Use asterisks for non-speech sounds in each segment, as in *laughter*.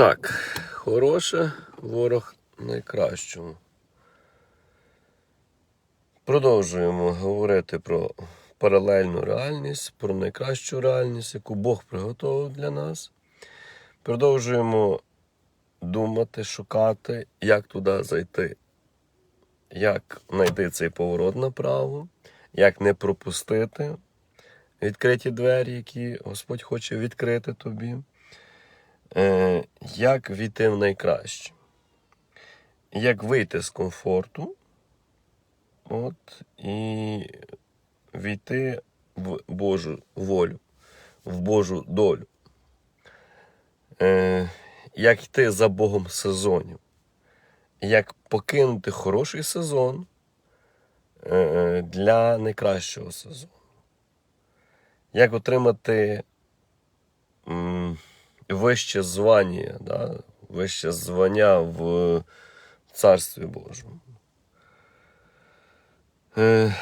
Так, хороше, ворог найкращому. Продовжуємо говорити про паралельну реальність, про найкращу реальність, яку Бог приготував для нас. Продовжуємо думати, шукати, як туди зайти, як знайти цей поворот направо, як не пропустити відкриті двері, які Господь хоче відкрити тобі. Е, як війти в найкраще, як вийти з комфорту, от, і війти в Божу волю, в Божу долю. Е, як йти за Богом сезонів, як покинути хороший сезон е, для найкращого сезону. Як отримати вище звання, да? вище звання в Царстві Божому. Е,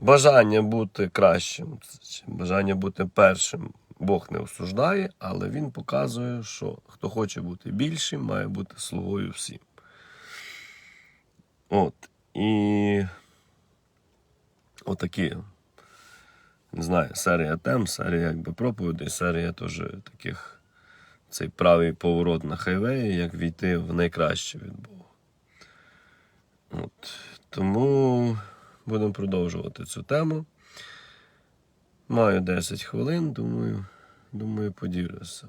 бажання бути кращим, бажання бути першим Бог не осуждає, але Він показує, що хто хоче бути більшим, має бути слугою всім. От. І отакі, не знаю, серія тем, серія якби проповідей, серія теж таких цей правий поворот на хайвеї, як війти в найкраще від Бога. От. Тому будемо продовжувати цю тему. Маю 10 хвилин, думаю, думаю, поділюся.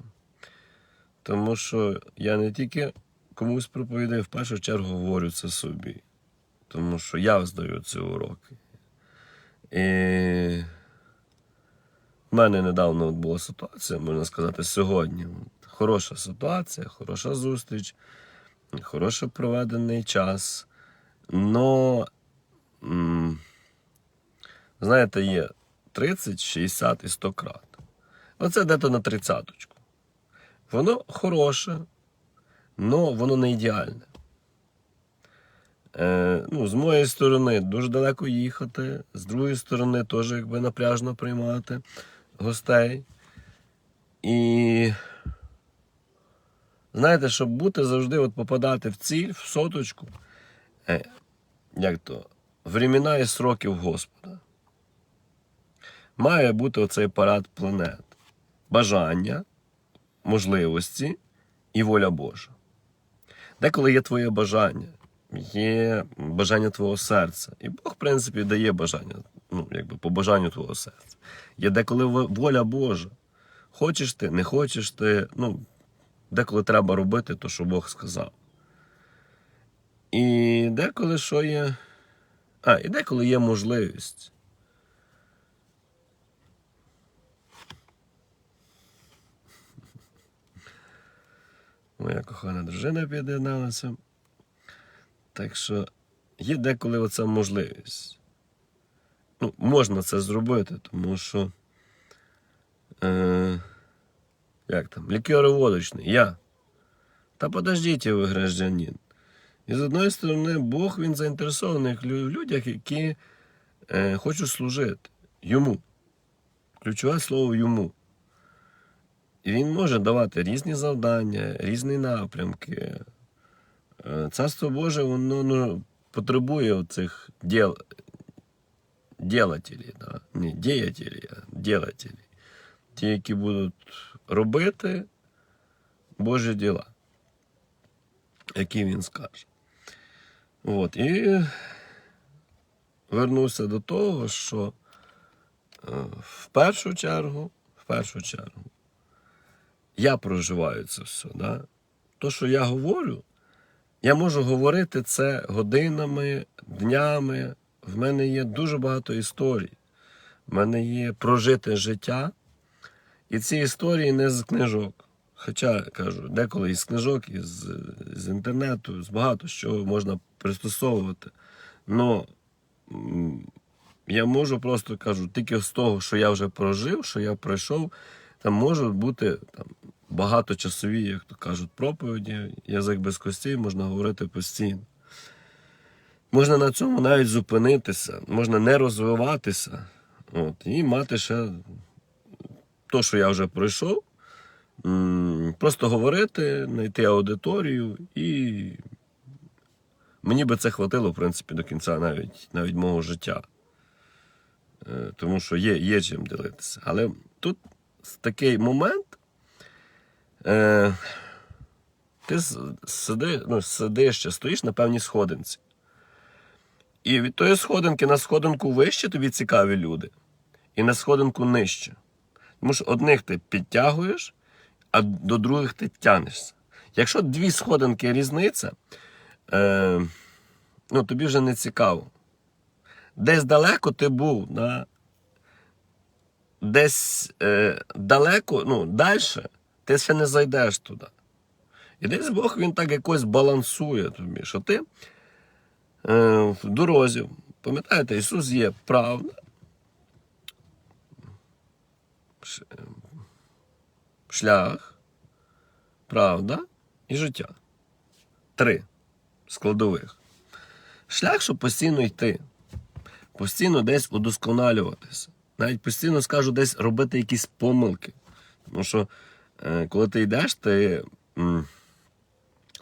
Тому що я не тільки комусь проповідаю, в першу чергу говорю це собі. Тому що я здаю ці уроки. І в мене недавно була ситуація, можна сказати, сьогодні. Хороша ситуація, хороша зустріч, хорошо проведений час. Но, знаєте, є 30, 60 і 100 крат. Оце дето на тридцяточку. Воно хороше, але воно не ідеальне. Е, ну, з моєї сторони дуже далеко їхати, з другої сторони теж якби напряжно приймати гостей. І знаєте, щоб бути завжди от попадати в ціль, в соточку, е, як то, времена і сроків Господа. Має бути оцей парад планет. Бажання, можливості і воля Божа. Деколи є твоє бажання, є бажання твого серця. І Бог, в принципі, дає бажання, ну, якби по бажанню твого серця. Є деколи воля Божа. Хочеш ти, не хочеш ти, ну, деколи треба робити то, що Бог сказав. І деколи що є. А, і деколи є можливість. Моя кохана дружина під'єдналася. Так що є деколи оця можливість. Ну, можна це зробити, тому що. Е, як там? Лікероводочний, я. Та подождіть ви, гражданин. І з одної сторони, Бог він заінтересований в людях, які е, хочуть служити йому. Ключове слово йому. І він може давати різні завдання, різні напрямки. Е, Царство Боже, воно ну, потребує цих діл, ділателів, да? не діятелів. Ті, які будуть робити Божі діла, які він скаже. От, і вернуся до того, що е, в першу чергу, в першу чергу, я проживаю це все. Да? То, що я говорю, я можу говорити це годинами, днями. В мене є дуже багато історій. В мене є прожите життя. І ці історії не з книжок. Хоча кажу, деколи із книжок, із, з інтернету, з багато що можна пристосовувати. Но я можу просто кажу, тільки з того, що я вже прожив, що я пройшов, там можуть бути там, багаточасові, як то кажуть, проповіді, язик без костей, можна говорити постійно. Можна на цьому навіть зупинитися, можна не розвиватися. От, і мати ще то, що я вже пройшов, просто говорити, знайти аудиторію, і мені би це хватило, в принципі, до кінця навіть, навіть мого життя. Е, Тому що є, є чим ділитися. Але тут такий момент. Е, ти сиди, ну, сидиш ще, стоїш на певній сходинці. І від тої сходинки на сходинку вище тобі цікаві люди, і на сходинку нижче. Тому що одних ти підтягуєш, а до других ти тянешся. Якщо дві сходинки різниця, е, ну, тобі вже не цікаво. Десь далеко ти був, да? десь е, далеко, ну, далі, ти ще не зайдеш туди. І десь Бог він так якось балансує тобі, що ти е, в дорозі, пам'ятаєте, Ісус є правда, ш- е, шлях, правда і життя. Три складових. Шлях, щоб постійно йти, постійно десь удосконалюватися. Навіть постійно скажу, десь робити якісь помилки. Тому що е, коли ти йдеш, ти,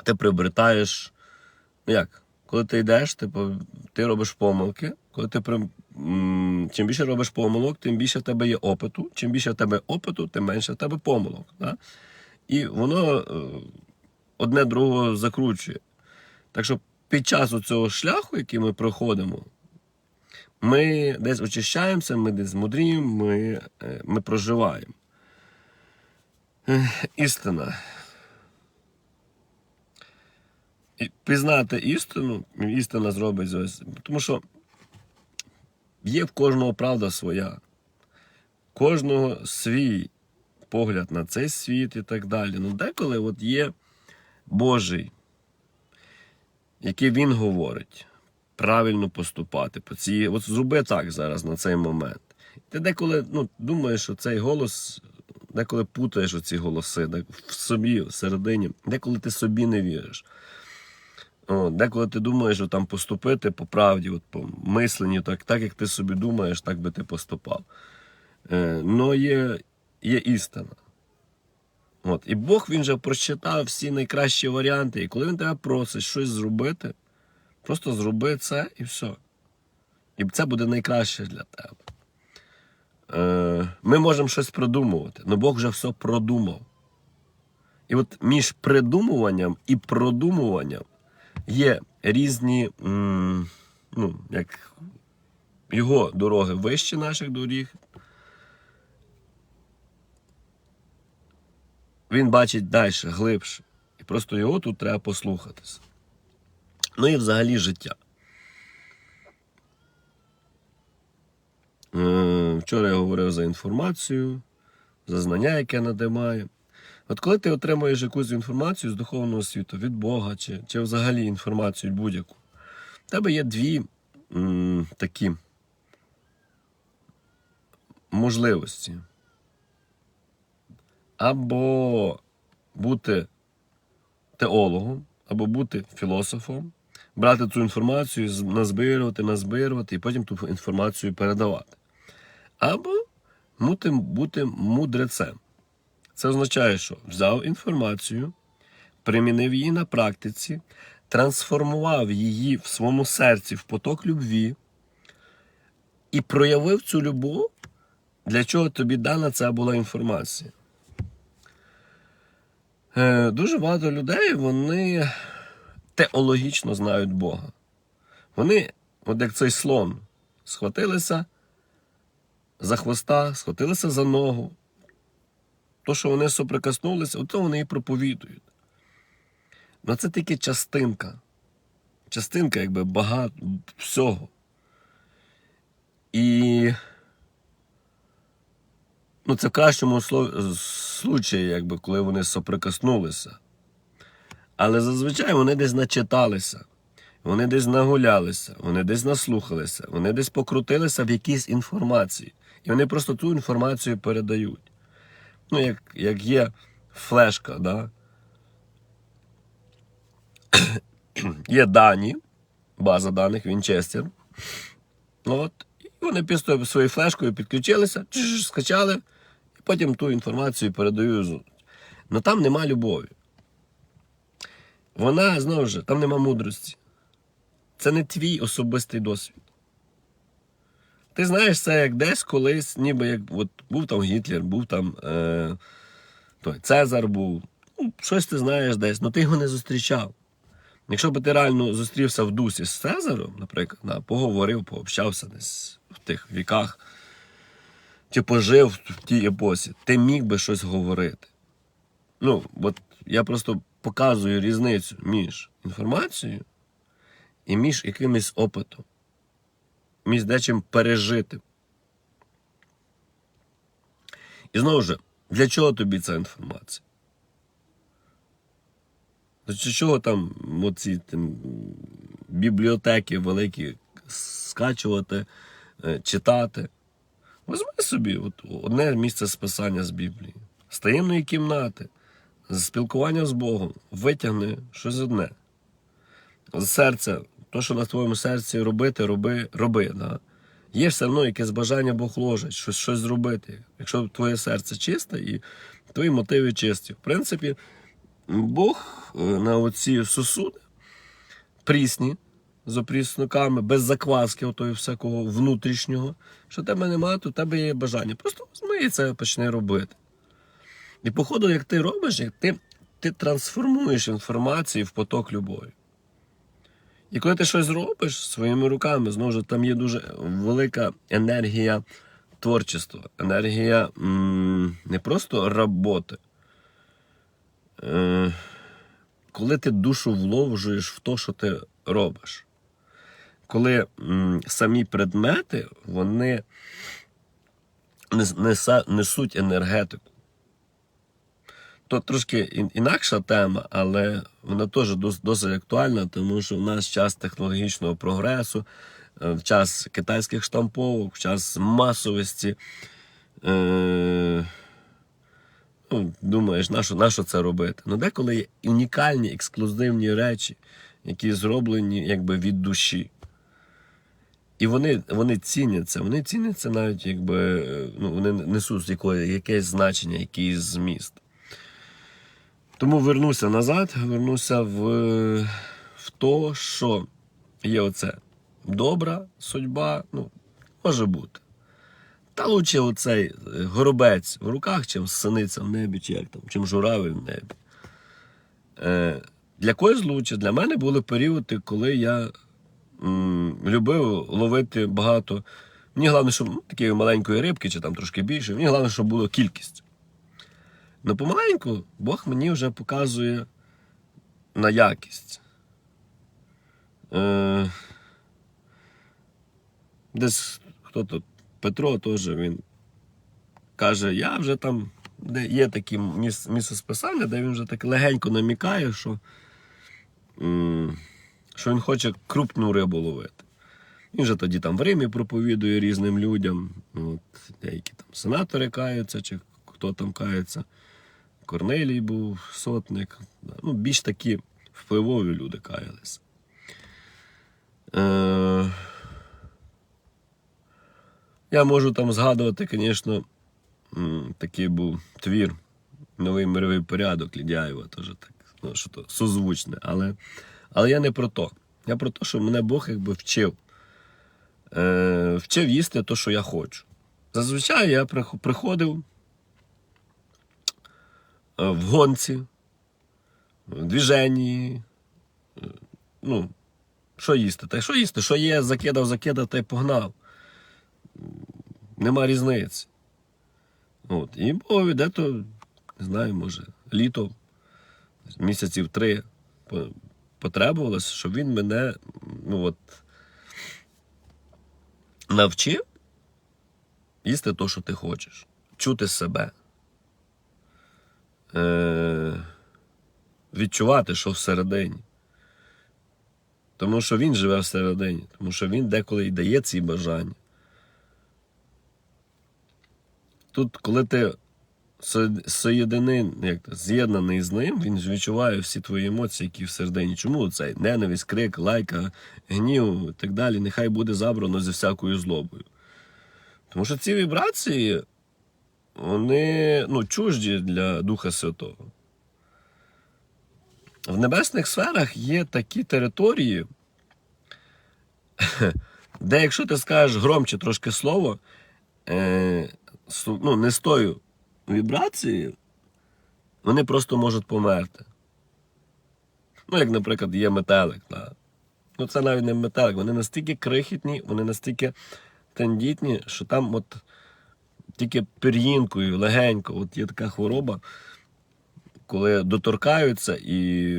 ти приобретаєш. Ну як? Коли ти йдеш, ти, ти робиш помилки. Коли ти чим більше робиш помилок, тим більше в тебе є опиту. Чим більше в тебе опиту, тим менше в тебе помилок. Да? І воно е, одне другого закручує. Так що під час цього шляху, який ми проходимо, ми десь очищаємося, ми десь мудріємо, ми, е, ми проживаємо. Істина. І пізнати істину, істина зробить. Тому що є в кожного правда своя, кожного свій погляд на цей світ і так далі. Ну, деколи от є Божий, який він говорить, правильно поступати по цій. От зроби так зараз на цей момент. Ти деколи ну, думаєш, що цей голос, деколи путаєш оці голоси в собі, всередині, деколи ти собі не віриш. О, деколи ти думаєш, що там поступити по правді, от по мисленню, так, так як ти собі думаєш, так би ти поступав. Е, но є, є істина. От. І Бог він же прочитав всі найкращі варіанти. І коли він тебе просить щось зробити, просто зроби це і все. І це буде найкраще для тебе. Е, ми можемо щось придумувати, але Бог вже все продумав. І от між придумуванням і продумуванням є різні, ну, як його дороги вище наших доріг. Він бачить далі, глибше. І просто його тут треба послухатися. Ну і взагалі життя. Е, Вчора я говорив за інформацію, за знання, яке надимає. От коли ти отримуєш якусь інформацію з духовного світу від Бога, чи, чи взагалі інформацію будь-яку, в тебе є дві м, такі можливості. Або бути теологом, або бути філософом, брати цю інформацію, назбирувати, назбирувати і потім ту інформацію передавати. Або бути, бути мудрецем. Це означає, що взяв інформацію, примінив її на практиці, трансформував її в своєму серці в поток любві і проявив цю любов, для чого тобі дана ця була інформація. Е, Дуже багато людей вони теологічно знають Бога. Вони, от як цей слон, схватилися за хвоста, схватилися за ногу. То, що вони соприкоснулися, то вони і проповідують. Ну це тільки частинка. Частинка, якби багато всього. І ну, це в кращому случаї, якби, коли вони соприкоснулися. Але зазвичай вони десь начиталися, вони десь нагулялися, вони десь наслухалися, вони десь покрутилися в якійсь інформації. І вони просто ту інформацію передають. Ну, як, як є флешка, да? *clears throat* є дані, база даних, Вінчестер. От. І вони після своєю флешкою підключилися, скачали, і потім ту інформацію передають. але там нема любові. Вона знову ж, там нема мудрості. Це не твій особистий досвід. Ти знаєш це як десь колись, ніби як от, був там Гітлер, був там е, той, Цезар був. Ну, щось ти знаєш десь, але ти його не зустрічав. Якщо б ти реально зустрівся в дусі з Цезаром, наприклад, да, поговорив, пообщався десь в тих віках, чи пожив в тій епосі, ти міг би щось говорити. Ну, от я просто показую різницю між інформацією і між якимось опитом, між дечим пережитим. І знову ж, для чого тобі ця інформація? Для чого там оці там, бібліотеки великі скачувати, е, читати? Візьми собі от, одне місце списання з Біблії, з таємної кімнати, з спілкування з Богом, витягни щось одне. З серця, то, що на твоєму серці робити, роби, роби. Да? Є все одно якесь бажання Бог ложить, щось, щось зробити. Якщо твоє серце чисте і твої мотиви чисті. В принципі, Бог е, на оці сосуди прісні, з опрісноками, без закваски, отої всякого внутрішнього. Що тебе немає, то в тебе є бажання. Просто візьми і це почни робити. І, походу, як ти робиш, як ти, ти трансформуєш інформацію в поток любові. І коли ти щось робиш своїми руками, знову ж там є дуже велика енергія творчества, енергія м, не просто роботи. Е, коли ти душу вложуєш в те, що ти робиш. Коли м, самі предмети, вони нес- несуть енергетику. То трошки інакша тема, але вона теж досить актуальна, тому що в нас час технологічного прогресу, е, в час китайських штамповок, в час масовості. Е- ну, думаєш, на що, на що це робити? Ну, деколи є унікальні, ексклюзивні речі, які зроблені якби від душі. І вони, вони ціняться, вони ціняться навіть, якби е, ну, вони несуть якесь значення, якийсь зміст. Тому вернуся назад, вернуся в, в то, що є оце добра судьба, ну, може бути. Та лучше оцей е, горобець в руках, чим синиця в небі, чи як там, чим журавель в небі. Е, для когось лучше. Для мене були періоди, коли я м, любив ловити багато. Мені головне, щоб ну, такої маленької рибки, чи там трошки більше, мені головне, щоб було кількість. Ну, помаленьку Бог мені вже показує на якість. Е, десь хто тут Петро теж він каже, я вже там, де є такі міс- місцесписання, де він вже так легенько намікає, що, що він хоче крупну рибу ловити. Він же тоді там в Римі проповідує різним людям. От, деякі там сенатори каються, чи хто там кається. Корнелій був сотник. Ну, більш такі впливові люди каялися. Е- я можу там згадувати, звісно, такий був твір Новий мировий порядок Лідяєва, теж так, ну, що то созвучне. Але, але я не про то. Я про те, що мене Бог якби вчив. Е, вчив їсти те, що я хочу. Зазвичай я приходив в гонці, в движенні. е, Ну, що їсти? Та що їсти? Що є, закидав, закидав та й погнав нема різниці. От. І Богові дето, не знаю, може, літо, місяців три по- потребувалося, щоб він мене ну, от, навчив їсти те, що ти хочеш, чути себе, е- відчувати, що всередині. Тому що він живе всередині, тому що він деколи і дає ці бажання. Тут, коли ти з'єднаний з ним, він відчуває всі твої емоції, які всередині. Чому цей ненависть, крик, лайка, гнів і так далі, нехай буде забрано зі всякою злобою. Тому що ці вібрації, вони ну, чужді для Духа Святого. в небесних сферах є такі території, *laughs* де якщо ти скажеш громче трошки слово, е, ну, не з тою вібрацією, вони просто можуть померти. Ну, як, наприклад, є метелик. Да. Ну, це навіть не метелик. Вони настільки крихітні, вони настільки тендітні, що там от тільки пір'їнкою, легенько, от є така хвороба, коли доторкаються і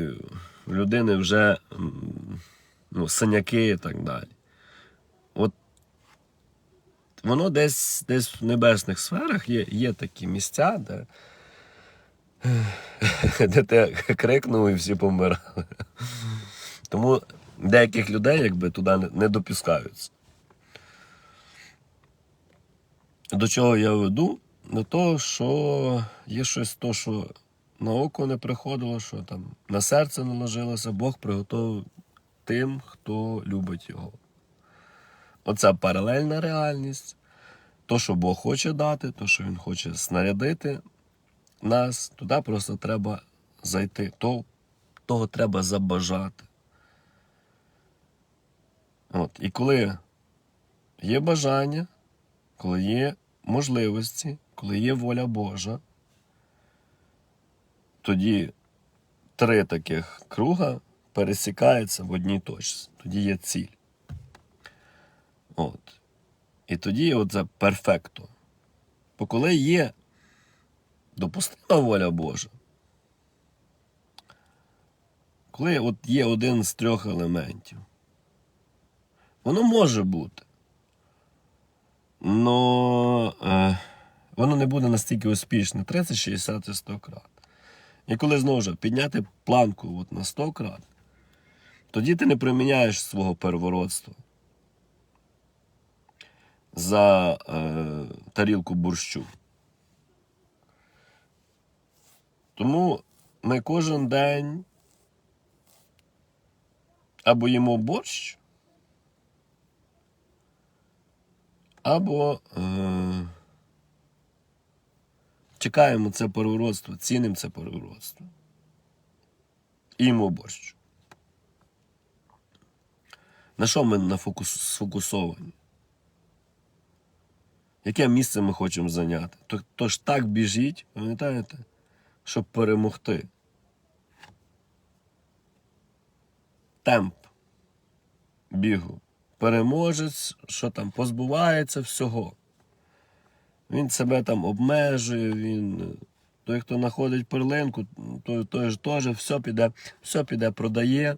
в людини вже ну, синяки і так далі. От воно десь, десь в небесних сферах є, є такі місця, де, *laughs* де ти крикнув і всі помирали. Тому деяких людей якби туди не допускаються. До чого я веду? До того, що є щось то, що на око не приходило, що там на серце не ложилося, Бог приготовив тим, хто любить його. Оця паралельна реальність. То, що Бог хоче дати, то, що Він хоче снарядити нас, туди просто треба зайти. То, того треба забажати. От. І коли є бажання, коли є можливості, коли є воля Божа, тоді три таких круга пересікаються в одній точці. Тоді є ціль. От. І тоді оце перфекто. Бо коли є допустима воля Божа, коли от є один з трьох елементів, воно може бути. Но е, воно не буде настільки успішне 30, 60 і 100 крат. І коли знову ж підняти планку от на 100 крат, тоді ти не приміняєш свого первородства за е, тарілку борщу. Тому ми кожен день або їмо борщ, або е, чекаємо це первородство, цінимо це первородство. І їмо борщ. На що ми сфокусовані? Яке місце ми хочемо зайняти? То, то ж так біжіть, пам'ятаєте, щоб перемогти. Темп бігу. Переможець, що там, позбувається всього. Він себе там обмежує, він. Той, хто знаходить перлинку, той, той ж теж все піде, все піде, продає.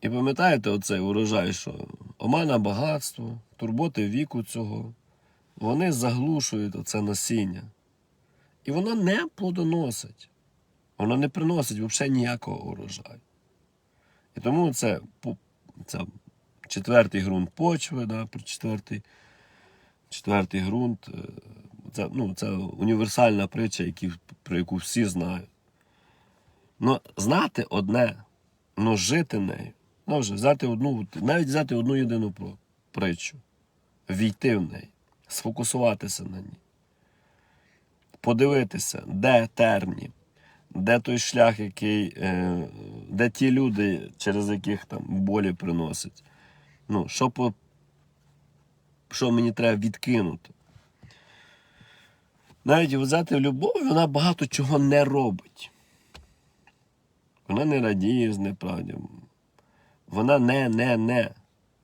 І пам'ятаєте оцей урожай, що омана багатство, турботи віку цього, вони заглушують оце насіння. І воно не плодоносить. Воно не приносить взагалі ніякого урожаю. І тому це, це четвертий ґрунт почви, да, четвертий, четвертий ґрунт. е, Це, ну, це універсальна притча, які, про яку всі знають. Ну, знати одне, ну жити нею. Ну, вже взяти одну, навіть взяти одну єдину притчу, війти в неї, сфокусуватися на ній, подивитися, де терні, де той шлях, який, е, де ті люди, через яких там болі приносить. Ну, що, по, що мені треба відкинути. Навіть взяти любов, вона багато чого не робить. Вона не радіє з неправді. Вона не, не, не.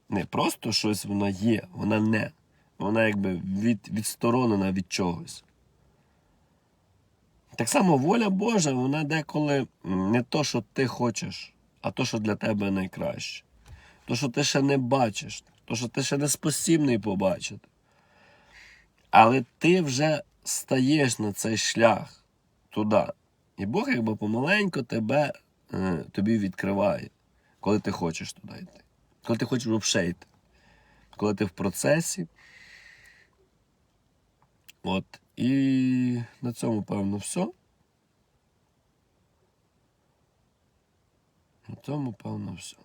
Не просто щось вона є, вона не. Вона якби від, відсторонена від чогось. Так само воля Божа, вона деколи не то, що ти хочеш, а то, що для тебе найкраще. То, що ти ще не бачиш, то, що ти ще не спосібний побачити. Але ти вже стаєш на цей шлях туди. І Бог якби помаленьку тебе, е, тобі відкриває, коли ти хочеш туди йти. Коли ти хочеш взагалі йти. Коли ти в процесі. От. І на цьому, певно, все. На цьому, певно, все.